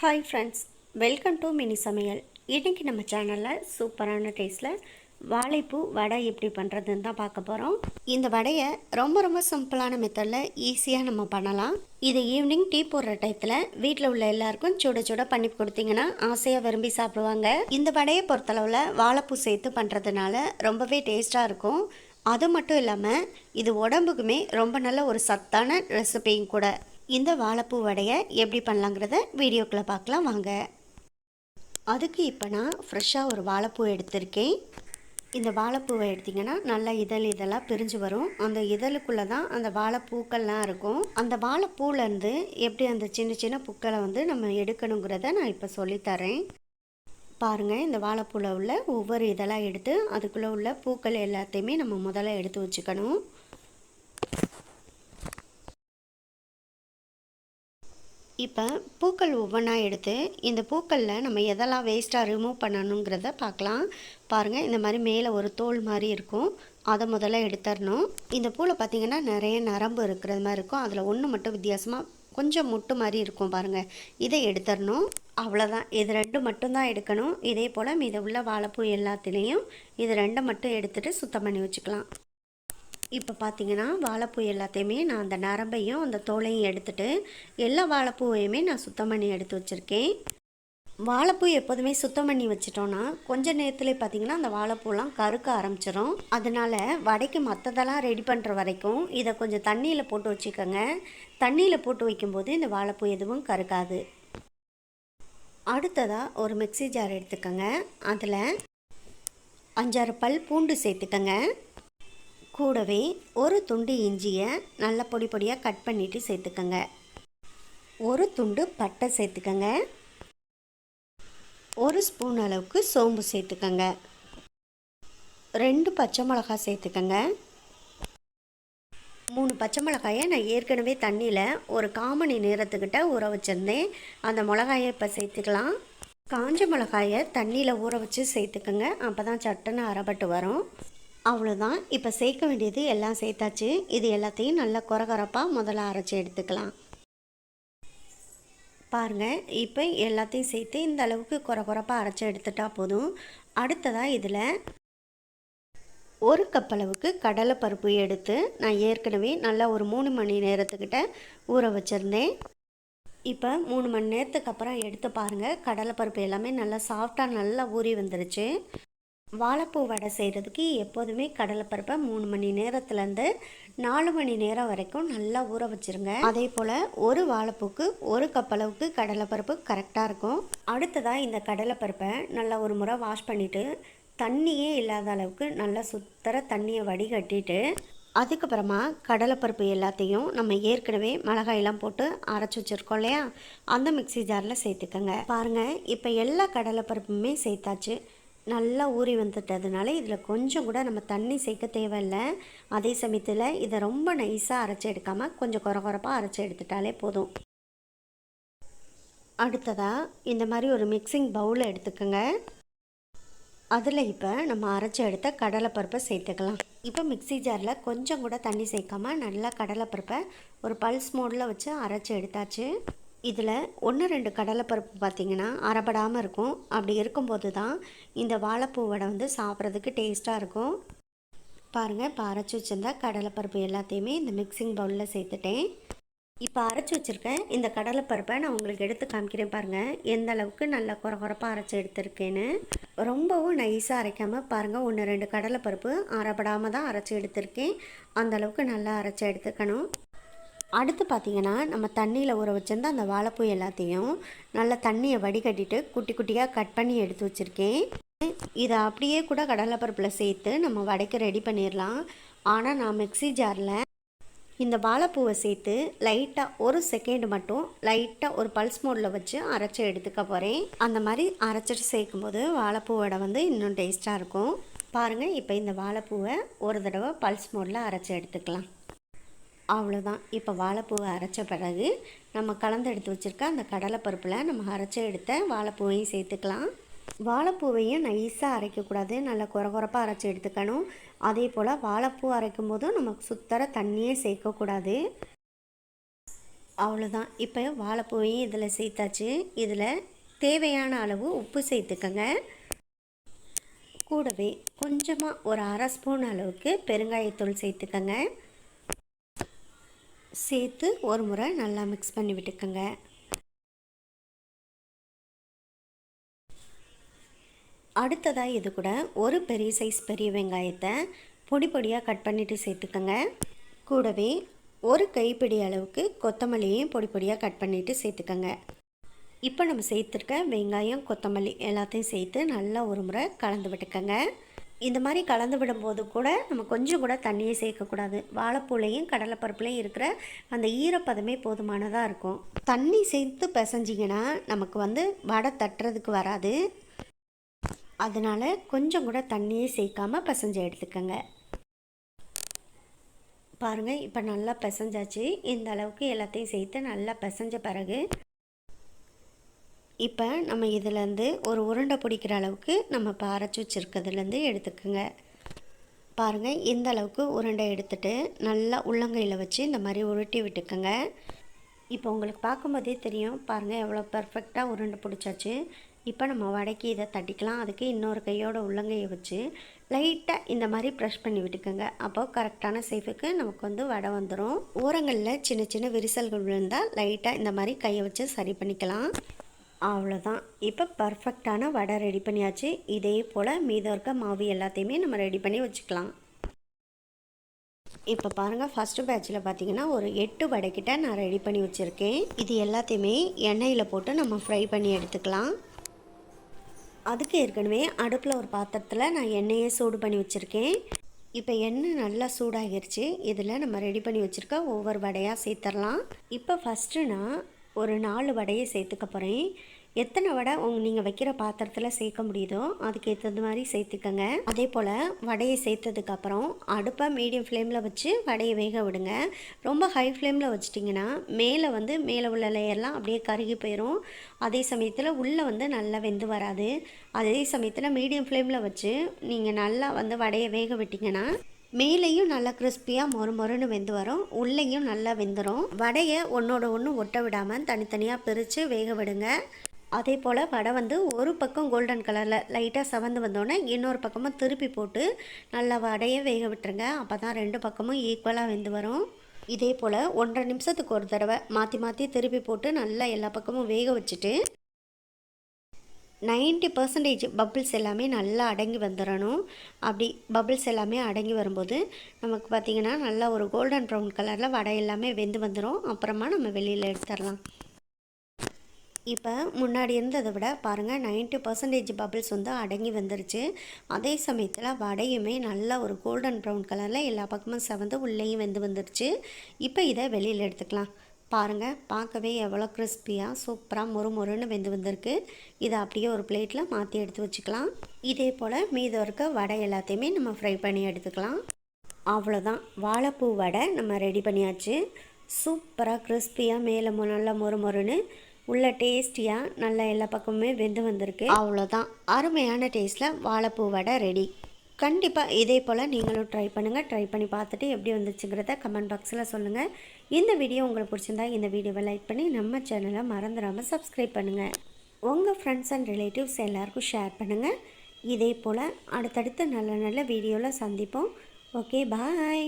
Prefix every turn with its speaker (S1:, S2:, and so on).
S1: Hi friends welcome to mini சமையல் இன்றைக்கி நம்ம சேனலில் சூப்பரான டேஸ்ட்டில் வாழைப்பூ வடை எப்படி பண்ணுறதுன்னு தான் பார்க்க போகிறோம் இந்த வடையை ரொம்ப ரொம்ப சிம்பிளான மெத்தடில் ஈஸியாக நம்ம பண்ணலாம். இது ஈவினிங் டீ போடுற டயத்தில் வீட்டில் உள்ள எல்லாருக்கும் சுட சுட பண்ணி கொடுத்தீங்கன்னா ஆசையாக விரும்பி சாப்பிடுவாங்க. இந்த வடையை பொறுத்தளவில் வாழைப்பூ சேர்த்து பண்ணுறதுனால ரொம்பவே டேஸ்ட்டாக இருக்கும். அது மட்டும் இல்லாமல் இது உடம்புக்குமே ரொம்ப நல்ல ஒரு சத்தான ரெசிபியும் கூட. இந்த வாழைப்பூ வடையை எப்படி பண்ணலாங்கிறத வீடியோக்குள்ளே பார்க்கலாம் வாங்க. அதுக்கு இப்போ நான் ஃப்ரெஷ்ஷாக ஒரு வாழைப்பூ எடுத்திருக்கேன். இந்த வாழைப்பூவை எடுத்திங்கன்னா நல்லா இதழ் இதழாக பிரிஞ்சு வரும். அந்த இதழுக்குள்ளே தான் அந்த வாழைப்பூக்கள்லாம் இருக்கும். அந்த வாழைப்பூலேருந்து எப்படி அந்த சின்ன சின்ன பூக்களை வந்து நம்ம எடுக்கணுங்கிறத நான் இப்போ சொல்லித்தரேன் பாருங்கள் இந்த வாழைப்பூவில் உள்ள ஒவ்வொரு இதெல்லாம் எடுத்து அதுக்குள்ளே உள்ள பூக்கள் எல்லாத்தையுமே நம்ம முதல்ல எடுத்து வச்சுக்கணும். இப்போ பூக்கள் ஒவ்வொன்றா எடுத்து இந்த பூக்களில் நம்ம எதெல்லாம் வேஸ்ட்டாக ரிமூவ் பண்ணணுங்கிறத பார்க்கலாம். பாருங்கள் இந்த மாதிரி மேலே ஒரு தோல் மாதிரி இருக்கும். அதை முதல்ல எடுத்துடணும். இந்த பூவில் பார்த்திங்கன்னா நிறைய நரம்பு இருக்கிறது மாதிரி இருக்கும். அதில் ஒன்று மட்டும் வித்தியாசமாக கொஞ்சம் முட்டு மாதிரி இருக்கும் பாருங்கள் இதை எடுத்துடணும். அவ்வளோதான் இது ரெண்டு மட்டும்தான் எடுக்கணும். இதே போல் மீத உள்ள வாழைப்பூ எல்லாத்துலேயும் இது ரெண்டை மட்டும் எடுத்துகிட்டு சுத்தம் பண்ணி வச்சுக்கலாம். இப்போ பார்த்தீங்கன்னா வாழைப்பூ எல்லாத்தையுமே நான் அந்த நரம்பையும் அந்த தோலையும் எடுத்துட்டு எல்லா வாழைப்பூவையுமே நான் சுத்தம் பண்ணி எடுத்து வச்சுருக்கேன். வாழைப்பூ எப்போதுமே சுத்தம் பண்ணி வச்சிட்டோன்னா கொஞ்ச நேரத்தில் பார்த்தீங்கன்னா அந்த வாழைப்பூலாம் கருக்க ஆரம்பிச்சிடும் அதனால் வடைக்கு மற்றதெல்லாம் ரெடி பண்ணுற வரைக்கும் இதை கொஞ்சம் தண்ணியில் போட்டு வச்சுக்கோங்க. தண்ணியில் போட்டு வைக்கும்போது இந்த வாழைப்பூ எதுவும் கருக்காது. அடுத்ததாக ஒரு மிக்சி ஜார் எடுத்துக்கோங்க. அதில் அஞ்சாறு பல் பூண்டு சேர்த்துக்கோங்க. கூடவே ஒரு துண்டு இஞ்சியை நல்லா பொடி பொடியாக கட் பண்ணிவிட்டு சேர்த்துக்கோங்க. ஒரு துண்டு பட்டை சேர்த்துக்கோங்க. ஒரு ஸ்பூன் அளவுக்கு சோம்பு சேர்த்துக்கோங்க. ரெண்டு பச்சை மிளகாய் சேர்த்துக்கோங்க. மூணு பச்சை மிளகாயை நான் ஏற்கனவே தண்ணியில் ஒரு காமணி நேரத்துக்கிட்ட ஊற வச்சுருந்தேன். அந்த மிளகாயை இப்போ சேர்த்துக்கலாம். காஞ்ச மிளகாயை தண்ணியில் ஊற வச்சு சேர்த்துக்கோங்க. அப்போ தான் சட்டுன்னு அரைப்பட்டு வரும். அவ்வளோதான் இப்போ சேர்க்க வேண்டியது எல்லாம் சேர்த்தாச்சு. இது எல்லாத்தையும் நல்லா குறகுறப்பாக முதல்ல அரைச்சி எடுத்துக்கலாம். பாருங்கள் இப்போ எல்லாத்தையும் சேர்த்து இந்த அளவுக்கு குறகுறப்பாக அரைச்சி எடுத்துட்டா போதும். அடுத்ததாக இதில் ஒரு கப் அளவுக்கு கடலைப்பருப்பு எடுத்து நான் ஏற்கனவே நல்லா ஒரு மூணு மணி நேரத்துக்கிட்ட ஊற வச்சுருந்தேன். இப்போ மூணு மணி நேரத்துக்கு அப்புறம் எடுத்து பாருங்கள் கடலைப்பருப்பு எல்லாமே நல்லா சாஃப்டாக நல்லா ஊறி வந்துருச்சு. வாழைப்பூ வடை செய்கிறதுக்கு எப்போதுமே கடலைப்பருப்பை மூணு மணி நேரத்துலேருந்து நாலு மணி நேரம் வரைக்கும் நல்லா ஊற வச்சுருங்க. அதே போல் ஒரு வாழைப்பூக்கு ஒரு கப் அளவுக்கு கடலைப்பருப்பு கரெக்டாக இருக்கும். அடுத்ததாக இந்த கடலைப்பருப்பை நல்லா ஒரு முறை வாஷ் பண்ணிவிட்டு தண்ணியே இல்லாத அளவுக்கு நல்லா சுத்தர தண்ணியை வடிகட்டிட்டு அதுக்கப்புறமா கடலைப்பருப்பு எல்லாத்தையும் நம்ம ஏற்கனவே மிளகாயெல்லாம் போட்டு அரைச்சி வச்சுருக்கோம் இல்லையா? அந்த மிக்சி ஜாரில் சேர்த்துக்கோங்க. பாருங்கள் இப்போ எல்லா கடலைப்பருப்புமே சேர்த்தாச்சு. நல்லா ஊறி வந்துட்டதுனால இதில் கொஞ்சம் கூட நம்ம தண்ணி சேர்க்க தேவையில்லை. அதே சமயத்தில் இதை ரொம்ப நைஸாக அரைச்சி எடுக்காமல் கொஞ்சம் குறை குறைப்பாக அரைச்சி எடுத்துட்டாலே போதும். அடுத்ததாக இந்த மாதிரி ஒரு மிக்சிங் பவுலை எடுத்துக்கோங்க. அதில் இப்போ நம்ம அரைச்சி எடுத்த கடலைப்பருப்பை சேர்த்துக்கலாம். இப்போ மிக்சி ஜாரில் கொஞ்சம் கூட தண்ணி சேர்க்காமல் நல்லா கடலைப்பருப்பை ஒரு பல்ஸ் மோடில் வச்சு அரைச்சி எடுத்தாச்சு. இதில் ஒன்று ரெண்டு கடலைப்பருப்பு பார்த்திங்கன்னா அறப்படாமல் இருக்கும். அப்படி இருக்கும்போது தான் இந்த வாழைப்பூ வடை வந்து சாப்பிட்றதுக்கு டேஸ்ட்டாக இருக்கும். பாருங்கள் இப்போ அரைச்சி வச்சுருந்தா கடலைப்பருப்பு எல்லாத்தையுமே இந்த மிக்சிங் பவுலில் சேர்த்துட்டேன். இப்போ அரைச்சி வச்சுருக்கேன் இந்த கடலைப்பருப்பை நான் உங்களுக்கு எடுத்து காமிக்கிறேன் பாருங்கள் எந்த அளவுக்கு நல்லா குற குறப்பாக அரைச்சி எடுத்திருக்கேன்னு. ரொம்பவும் நைஸாக அரைக்காமல் பாருங்கள் ஒன்று ரெண்டு கடலைப்பருப்பு அரைப்படாமல் தான் அரைச்சி எடுத்திருக்கேன். அந்தளவுக்கு நல்லா அரைச்சி எடுத்துக்கணும். அடுத்து பார்த்திங்கன்னா நம்ம தண்ணியில் ஊற வச்சிருந்த அந்த வாழைப்பூ எல்லாத்தையும் நல்லா தண்ணியை வடிகட்டிட்டு குட்டி குட்டியாக கட் பண்ணி எடுத்து வச்சுருக்கேன். இதை அப்படியே கூட கடலைப்பருப்பில் சேர்த்து நம்ம வடைக்க ரெடி பண்ணிடலாம் ஆனால் நான் மிக்சி ஜாரில் இந்த வாழைப்பூவை சேர்த்து லைட்டாக ஒரு செகண்ட் மட்டும் லைட்டாக ஒரு பல்ஸ் மோடில் வச்சு அரைச்சி எடுத்துக்க போகிறேன் அந்த மாதிரி அரைச்சிட்டு சேர்க்கும்போது வாழைப்பூவடை வந்து இன்னும் டேஸ்ட்டாக இருக்கும். பாருங்கள் இப்போ இந்த வாழைப்பூவை ஒரு தடவை பல்ஸ் மோடில் அரைச்சி எடுத்துக்கலாம். அவ்வளோதான் இப்போ வாழைப்பூவை அரைச்ச பிறகு நம்ம கலந்து எடுத்து வச்சுருக்க அந்த கடலைப்பருப்பில் நம்ம அரைச்சி எடுத்த வாழைப்பூவையும் சேர்த்துக்கலாம். வாழைப்பூவையும் நைஸாக அரைக்கக்கூடாது நல்லா குறை குறைப்பாக அரைச்சி எடுத்துக்கணும். அதே போல் வாழைப்பூ அரைக்கும் போதும் நமக்கு சுத்தர தண்ணியே சேர்க்கக்கூடாது அவ்வளோதான் இப்போ வாழைப்பூவையும் இதில் சேர்த்தாச்சு. இதில் தேவையான அளவு உப்பு சேர்த்துக்கங்க. கூடவே கொஞ்சமாக ஒரு அரை ஸ்பூன் அளவுக்கு பெருங்காயத்தூள் சேர்த்துக்கங்க. சேர்த்து ஒரு முறை நல்லா மிக்ஸ் பண்ணி விட்டுக்கோங்க. அடுத்ததாக இது கூட ஒரு பெரிய சைஸ் பெரிய வெங்காயத்தை பொடி பொடியாக கட் பண்ணிவிட்டு சேர்த்துக்கோங்க. கூடவே ஒரு கைப்பிடி அளவுக்கு கொத்தமல்லியையும் பொடி பொடியாக கட் பண்ணிவிட்டு சேர்த்துக்கோங்க. இப்போ நம்ம சேர்த்துருக்க வெங்காயம் கொத்தமல்லி எல்லாத்தையும் சேர்த்து நல்லா ஒரு முறை கலந்து விட்டுக்கோங்க. இந்த மாதிரி கலந்து விடும்போது கூட நம்ம கொஞ்சம் கூட தண்ணியை சேர்க்கக்கூடாது. வாழைப்பூலையும் கடலைப்பருப்புலையும் இருக்கிற அந்த ஈரப்பதமே போதுமானதாக இருக்கும். தண்ணி சேர்த்து பிசைஞ்சிங்கன்னா நமக்கு வந்து வடை தட்டுறதுக்கு வராது. அதனால் கொஞ்சம் கூட தண்ணியே சேர்க்காமல் பிசைஞ்சு எடுத்துக்கோங்க. பாருங்கள் இப்போ நல்லா பிசைஞ்சாச்சு. இந்த அளவுக்கு எல்லாத்தையும் சேர்த்து நல்லா பிசைஞ்ச பிறகு இப்போ நம்ம இதிலேருந்து ஒரு உருண்டை பிடிக்கிற அளவுக்கு நம்ம இப்போ அரைச்சி வச்சுருக்கிறதுலேருந்து எடுத்துக்கோங்க. பாருங்கள் இந்த அளவுக்கு உருண்டை எடுத்துகிட்டு நல்லா உள்ளங்கையில் வச்சு இந்த மாதிரி உருட்டி விட்டுக்கோங்க. இப்போ உங்களுக்கு பார்க்கும்போதே தெரியும். பாருங்கள் எவ்வளோ பர்ஃபெக்டாக உருண்டை பிடிச்சாச்சு. இப்போ நம்ம வடைக்கு இதை தட்டிக்கலாம். அதுக்கு இன்னொரு கையோட உள்ளங்கையை வச்சு லைட்டாக இந்த மாதிரி ப்ரெஷ் பண்ணி விட்டுக்கோங்க. அப்போ கரெக்டான சேஃபுக்கு நமக்கு வந்து வடை வந்துடும் ஓரங்களில் சின்ன சின்ன விரிசல்கள் விழுந்தால் லைட்டாக இந்த மாதிரி கையை வச்சு சரி பண்ணிக்கலாம். அவ்வளோதான் இப்போ பர்ஃபெக்டான வடை ரெடி பண்ணியாச்சு. இதே போல் மீதம் இருக்க மாவு எல்லாத்தையுமே நம்ம ரெடி பண்ணி வச்சுக்கலாம். இப்போ பாருங்கள் ஃபஸ்ட்டு பேட்சில் பார்த்தீங்கன்னா ஒரு எட்டு வடைக்கிட்ட நான் ரெடி பண்ணி வச்சுருக்கேன். இது எல்லாத்தையுமே எண்ணெயில் போட்டு நம்ம ஃப்ரை பண்ணி எடுத்துக்கலாம். அதுக்கு ஏற்கனவே அடுப்பில் ஒரு பாத்திரத்தில் நான் எண்ணெயை சூடு பண்ணி வச்சுருக்கேன். இப்போ எண்ணெய் நல்லா சூடாகிருச்சு. இதில் நம்ம ரெடி பண்ணி வச்சுருக்க ஒவ்வொரு வடையாக சேர்த்துடலாம் இப்போ ஃபஸ்ட்டு நான் ஒரு நாலு வடையை சேர்த்துக்க போகிறேன் எத்தனை வடை உங்க நீங்கள் வைக்கிற பாத்திரத்தில் சேர்க்க முடியுதோ அதுக்கு ஏற்றது மாதிரி சேர்த்துக்கோங்க. அதே போல் வடையை சேர்த்ததுக்கப்புறம் அடுப்பை மீடியம் ஃப்ளேமில் வச்சு வடையை வேக விடுங்க. ரொம்ப ஹை ஃப்ளேமில் வச்சிட்டிங்கன்னா மேலே வந்து மேலே உள்ள லேயர்லாம் அப்படியே கருகி போயிடும் அதே சமயத்தில் உள்ளே வந்து நல்லா வெந்து வராது. அதே சமயத்தில் மீடியம் ஃப்ளேமில் வச்சு நீங்கள் நல்லா வந்து வடையை வேக விட்டிங்கன்னா மேலேயும் நல்லா கிறிஸ்பியாக மொறு மொறுன்னு வெந்து வரும். உள்ளேயும் நல்லா வெந்துடும் வடையை ஒன்றோட ஒன்று ஒட்ட விடாமல் தனித்தனியாக பிரித்து வேக விடுங்க. அதே போல் வடை வந்து ஒரு பக்கம் கோல்டன் கலரில் லைட்டாக சவந்து வந்தோடனே இன்னொரு பக்கமும் திருப்பி போட்டு நல்லா வடையை வேக விட்டுருங்க. அப்போ தான் ரெண்டு பக்கமும் ஈக்குவலாக வெந்து வரும். இதே போல் ஒன்றரை நிமிஷத்துக்கு ஒரு தடவை மாற்றி மாற்றி திருப்பி போட்டு நல்லா எல்லா பக்கமும் வேக வச்சுட்டு நைன்ட்டி பர்சன்டேஜ் பபிள்ஸ் எல்லாமே நல்லா அடங்கி வந்துடணும் அப்படி பபிள்ஸ் எல்லாமே அடங்கி வரும்போது நமக்கு பார்த்திங்கன்னா நல்லா ஒரு கோல்டன் ப்ரௌன் கலரில் வடை எல்லாமே வெந்து வந்துடும் அப்புறமா நம்ம வெளியில் எடுத்துடலாம். இப்போ முன்னாடி இருந்ததை விட பாருங்கள் நைன்ட்டி பர்சன்டேஜ் பபிள்ஸ் வந்து அடங்கி வந்துருச்சு. அதே சமயத்தில் வடையுமே நல்லா ஒரு கோல்டன் ப்ரௌன் கலரில் எல்லா பக்கமும் செவந்து உள்ளேயும் வெந்து வந்துருச்சு. இப்போ இதை வெளியில் எடுத்துக்கலாம். பாருங்கள் பார்க்கவே எவ்வளோ கிறிஸ்பியாக சூப்பராக மொறு மொறுன்னு வெந்து வந்திருக்கு. இதை அப்படியே ஒரு பிளேட்டில் மாற்றி எடுத்து வச்சுக்கலாம். இதே போல் மீதம் இருக்க வடை எல்லாத்தையுமே நம்ம ஃப்ரை பண்ணி எடுத்துக்கலாம். அவ்வளோதான். வாழைப்பூ வடை நம்ம ரெடி பண்ணியாச்சு. சூப்பராக கிறிஸ்பியாக மேலே நல்லா மொறு மொறுன்னு உள்ள டேஸ்டியாக நல்லா எல்லா பக்கமுமே வெந்து வந்திருக்கு. அவ்வளோதான். அருமையான டேஸ்ட்டில் வாழைப்பூ வடை ரெடி கண்டிப்பாக இதே போல் நீங்களும் ட்ரை பண்ணுங்கள் ட்ரை பண்ணி பார்த்துட்டு எப்படி வந்துச்சுங்கிறத கமெண்ட் பாக்ஸில் சொல்லுங்கள் இந்த வீடியோ உங்களுக்கு பிடிச்சிருந்தா இந்த வீடியோவை லைக் பண்ணி நம்ம சேனலை மறந்துடாமல் சப்ஸ்கிரைப் பண்ணுங்கள் உங்கள் ஃப்ரெண்ட்ஸ் அண்ட் ரிலேட்டிவ்ஸ் எல்லாருக்கும் ஷேர் பண்ணுங்கள் இதே போல் அடுத்தடுத்த நல்ல நல்ல வீடியோவில் சந்திப்போம். Okay bye